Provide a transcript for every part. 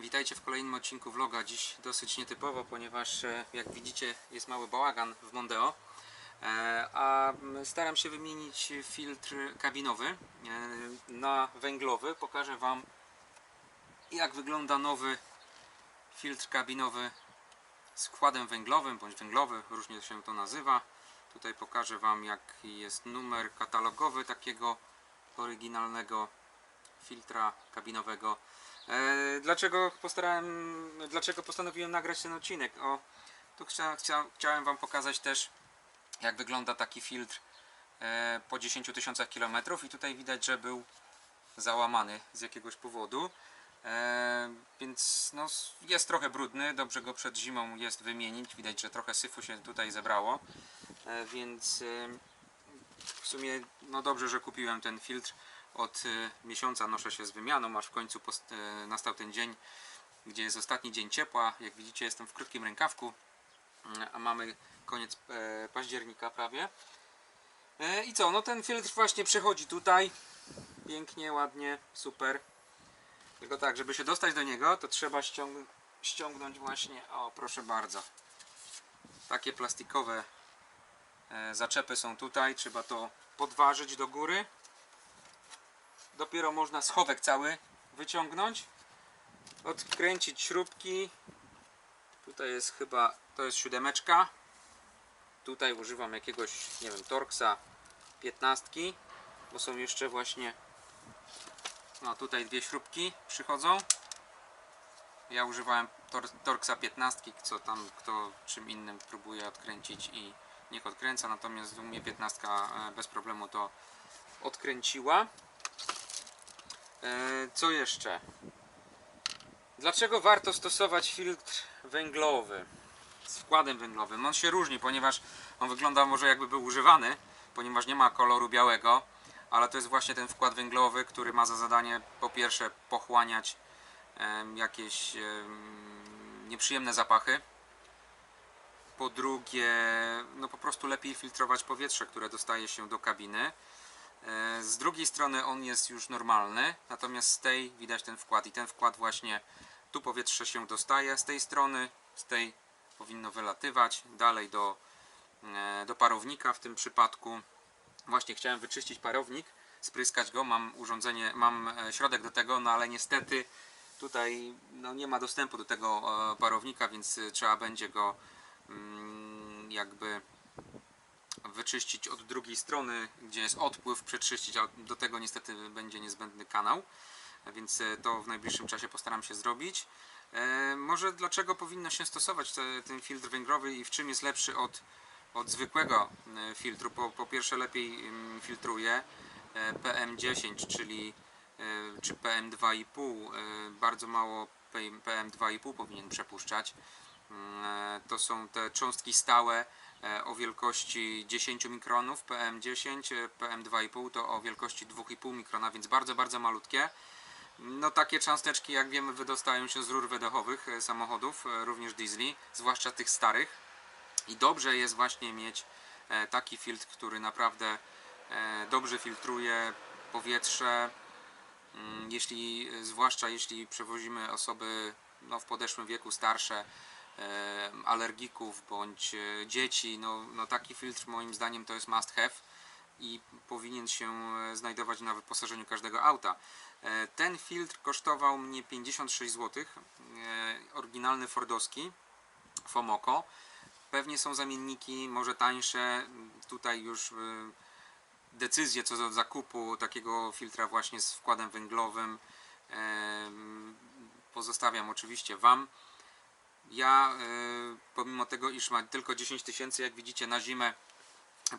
Witajcie w kolejnym odcinku vloga. Dziś dosyć nietypowo, ponieważ e, jak widzicie jest mały bałagan w Mondeo. E, A staram się wymienić filtr kabinowy e, na węglowy. Pokażę Wam jak wygląda nowy filtr kabinowy z wkładem węglowym bądź węglowy, różnie się to nazywa. Tutaj pokażę Wam jaki jest numer katalogowy takiego oryginalnego filtra kabinowego. E, dlaczego postarałem, dlaczego postanowiłem nagrać ten odcinek? O, tu chcia, chcia, chciałem Wam pokazać też jak wygląda taki filtr e, po 10 tysiącach kilometrów i tutaj widać, że był załamany z jakiegoś powodu. E, więc no, jest trochę brudny, dobrze go przed zimą jest wymienić. Widać, że trochę syfu się tutaj zebrało. Więc w sumie no dobrze, że kupiłem ten filtr. Od e, miesiąca noszę się z wymianą, aż w końcu e, nastał ten dzień, gdzie jest ostatni dzień ciepła. Jak widzicie, jestem w krótkim rękawku, a mamy koniec e, października prawie. I co, no ten filtr właśnie przechodzi tutaj. Pięknie, ładnie, super. Tylko tak, żeby się dostać do niego, to trzeba ściąg ściągnąć właśnie, o proszę bardzo. Takie plastikowe zaczepy są tutaj, trzeba to podważyć do góry. Dopiero można schowek cały wyciągnąć. Odkręcić śrubki. Tutaj jest chyba, to jest siódemeczka. Tutaj używam jakiegoś, nie wiem, Torxa 15, bo są jeszcze właśnie no tutaj dwie śrubki przychodzą. Ja używałem Tor Torxa 15, co tam kto czym innym próbuje odkręcić i niech odkręca, natomiast u mnie 15 e, bez problemu to odkręciła. E, Co jeszcze? Dlaczego warto stosować filtr węglowy z wkładem węglowym? On się różni, ponieważ on wygląda może jakby był używany, ponieważ nie ma koloru białego, ale to jest właśnie ten wkład węglowy, który ma za zadanie po pierwsze pochłaniać jakieś em, nieprzyjemne zapachy. Po drugie, no po prostu lepiej filtrować powietrze, które dostaje się do kabiny. E, Z drugiej strony on jest już normalny, natomiast z tej widać ten wkład i ten wkład właśnie tu powietrze się dostaje z tej strony, z tej powinno wylatywać dalej do, e, do parownika w tym przypadku. Właśnie chciałem wyczyścić parownik, spryskać go, mam urządzenie, mam e, środek do tego, no ale niestety tutaj no, nie ma dostępu do tego parownika, więc trzeba będzie go mm, jakby wyczyścić od drugiej strony, gdzie jest odpływ, przeczyścić, a do tego niestety będzie niezbędny kanał, więc e, to w najbliższym czasie postaram się zrobić. E, może dlaczego powinno się stosować te, ten filtr węglowy i w czym jest lepszy od, od zwykłego e, filtru? Po, po pierwsze lepiej mm, filtruje e, PM10, czyli czy PM2,5, e, bardzo mało PM2,5 powinien przepuszczać. Mm, To są te cząstki stałe o wielkości 10 mikronów, PM10, e, PM2,5 to o wielkości 2,5 mikrona, więc bardzo, bardzo malutkie. No takie cząsteczki, jak wiemy, wydostają się z rur wydechowych e, samochodów, e, również diesli, zwłaszcza tych starych. I dobrze jest właśnie mieć e, taki filtr, który naprawdę e, dobrze filtruje powietrze, Mm, jeśli, zwłaszcza jeśli przewozimy osoby no, w podeszłym wieku starsze, e, alergików bądź e, dzieci, no, no taki filtr moim zdaniem to jest must have i powinien się e, znajdować na wyposażeniu każdego auta. E, Ten filtr kosztował mnie 56 zł, oryginalny fordowski, Fomoco. Pewnie są zamienniki, może tańsze, tutaj już e, decyzję co do zakupu takiego filtra właśnie z wkładem węglowym pozostawiam oczywiście Wam. Ja e, pomimo tego, iż ma tylko 10 tysięcy, jak widzicie na zimę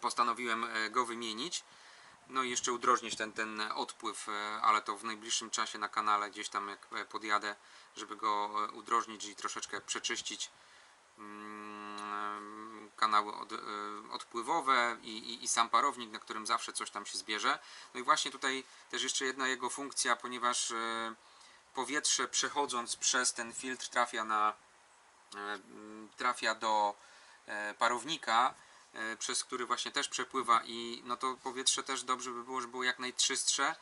postanowiłem e, go wymienić. No i jeszcze udrożnić ten, ten odpływ, e, ale to w najbliższym czasie na kanale gdzieś tam jak podjadę, żeby go udrożnić i troszeczkę przeczyścić mm, kanały od, odpływowe i, i, i sam parownik, na którym zawsze coś tam się zbierze. No i właśnie tutaj też jeszcze jedna jego funkcja, ponieważ powietrze przechodząc przez ten filtr trafia na trafia do e, parownika, e, przez który właśnie też przepływa i no to powietrze też dobrze by było, żeby było jak najczystsze.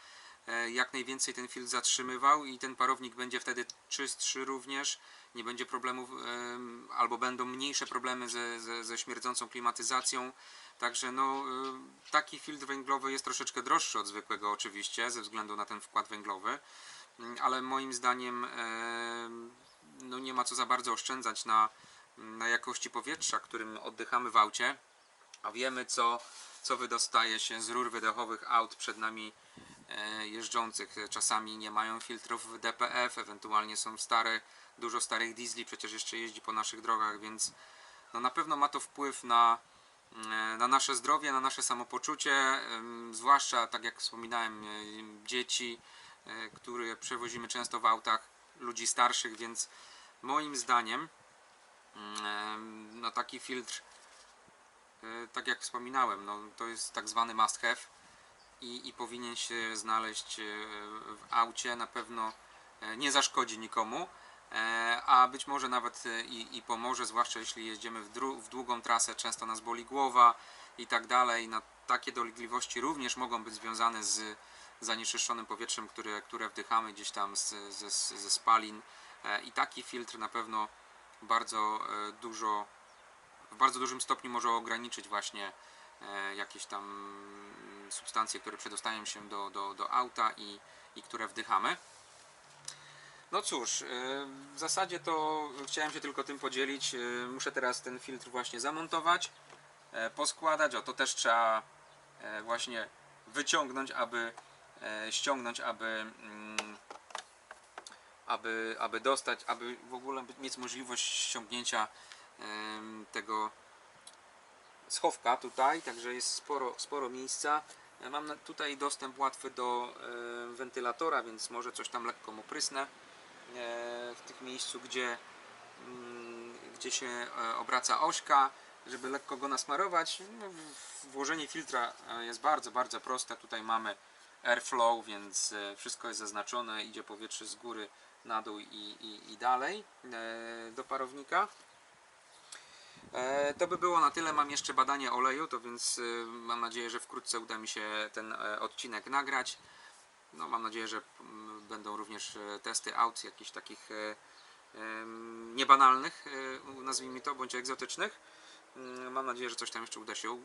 e, jak najwięcej ten filtr zatrzymywał i ten parownik będzie wtedy czystszy również. Nie będzie problemów, em, albo będą mniejsze problemy ze, ze, ze śmierdzącą klimatyzacją. Także no, taki filtr węglowy jest troszeczkę droższy od zwykłego oczywiście, ze względu na ten wkład węglowy, ale moim zdaniem em, no nie ma co za bardzo oszczędzać na, na jakości powietrza, którym oddychamy w aucie, a wiemy co, co wydostaje się z rur wydechowych aut przed nami e, jeżdżących. Czasami nie mają filtrów DPF, ewentualnie są stare, dużo starych diesli, przecież jeszcze jeździ po naszych drogach, więc no na pewno ma to wpływ na, e, na nasze zdrowie, na nasze samopoczucie, zwłaszcza tak jak wspominałem, e, dzieci, które przewozimy często w autach, ludzi starszych, więc moim zdaniem em, no taki filtr, e, tak jak wspominałem, no to jest tak zwany must have i, i powinien się znaleźć e, w aucie, na pewno e, nie zaszkodzi nikomu, a być może nawet i, i pomoże, zwłaszcza jeśli jedziemy w, w długą trasę, często nas boli głowa i tak dalej. Takie dolegliwości również mogą być związane z zanieczyszczonym powietrzem, które, które wdychamy gdzieś tam z, ze, ze spalin E, i taki filtr na pewno bardzo e, dużo, w bardzo dużym stopniu może ograniczyć właśnie e, jakieś tam substancje, które przedostają się do, do, do auta i, i które wdychamy. No cóż, w zasadzie to chciałem się tylko tym podzielić. Muszę teraz ten filtr właśnie zamontować, poskładać. O to też trzeba właśnie wyciągnąć, aby ściągnąć, aby mm, aby, aby dostać, aby w ogóle mieć możliwość ściągnięcia tego schowka tutaj, także jest sporo, sporo miejsca. E, Mam tutaj dostęp łatwy do e, wentylatora, więc może coś tam lekko mu prysnę e, w tych miejscu, gdzie, mm, gdzie się e, obraca ośka, żeby lekko go nasmarować. No, włożenie filtra e, jest bardzo, bardzo proste. Tutaj mamy airflow, więc e, wszystko jest zaznaczone, idzie powietrze z góry na dół i, i, i dalej e, do parownika. E, To by było na tyle. Mam jeszcze badanie oleju, to więc mam nadzieję, że wkrótce uda mi się ten odcinek nagrać. No, mam nadzieję, że mm, będą również testy aut jakichś takich niebanalnych, nazwijmy to, bądź egzotycznych. Mm, Mam nadzieję, że coś tam jeszcze uda się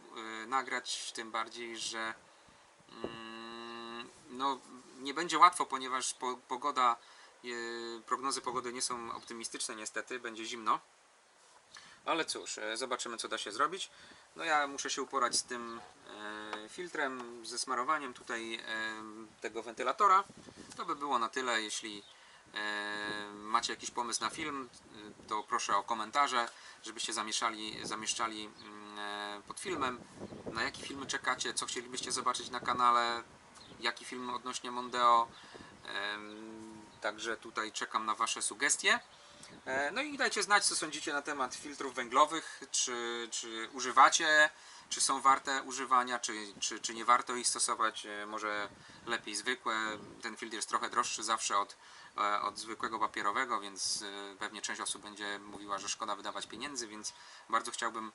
nagrać, tym bardziej, że mm, no, nie będzie łatwo, ponieważ po, pogoda, e, prognozy pogody nie są optymistyczne niestety, będzie zimno. Ale cóż, e, zobaczymy co da się zrobić. No ja muszę się uporać z tym e, filtrem, ze smarowaniem tutaj tego wentylatora. To by było na tyle. Jeśli macie jakiś pomysł na film, to proszę o komentarze, żebyście zamieszali, zamieszczali mm, pod filmem. Na jakie filmy czekacie, co chcielibyście zobaczyć na kanale, jaki film odnośnie Mondeo. Także tutaj czekam na Wasze sugestie. E, No i dajcie znać, co sądzicie na temat filtrów węglowych, czy, czy używacie, czy są warte używania, czy, czy, czy nie warto ich stosować, E, może lepiej zwykłe. Ten filtr jest trochę droższy zawsze od, e, od zwykłego papierowego, więc pewnie część osób będzie mówiła, że szkoda wydawać pieniędzy, więc bardzo chciałbym,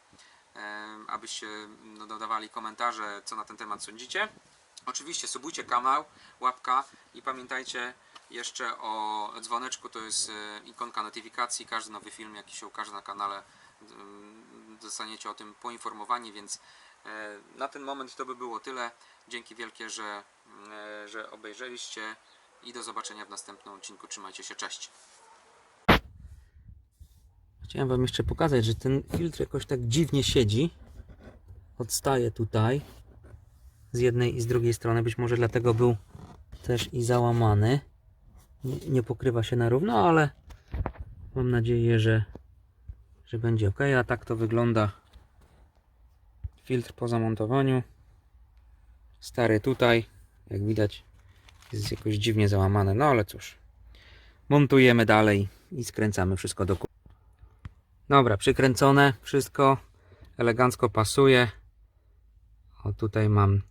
abyście no, dodawali komentarze, co na ten temat sądzicie. Oczywiście subujcie kanał, łapka i pamiętajcie jeszcze o dzwoneczku, to jest e, ikonka notyfikacji. Każdy nowy film, jaki się ukaże na kanale, zostaniecie o tym poinformowani, więc e, na ten moment to by było tyle. Dzięki wielkie, że, e, że obejrzeliście i do zobaczenia w następnym odcinku. Trzymajcie się, cześć. Chciałem Wam jeszcze pokazać, że ten filtr jakoś tak dziwnie siedzi. Odstaje tutaj z jednej i z drugiej strony. Być może dlatego był też i załamany. Nie, nie pokrywa się na równo, ale mam nadzieję, że, że będzie ok. A tak to wygląda filtr po zamontowaniu. Stary tutaj, jak widać, jest jakoś dziwnie załamany. No ale cóż, montujemy dalej i skręcamy wszystko do kupy. Dobra, przykręcone, wszystko elegancko pasuje. O, tutaj mam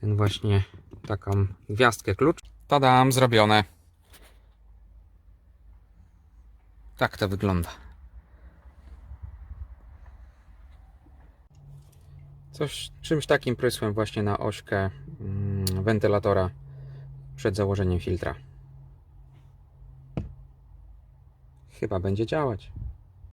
ten właśnie taką gwiazdkę klucz. Tadam, zrobione. Tak to wygląda. Coś czymś takim prysłem właśnie na ośkę mm, wentylatora przed założeniem filtra. Chyba będzie działać.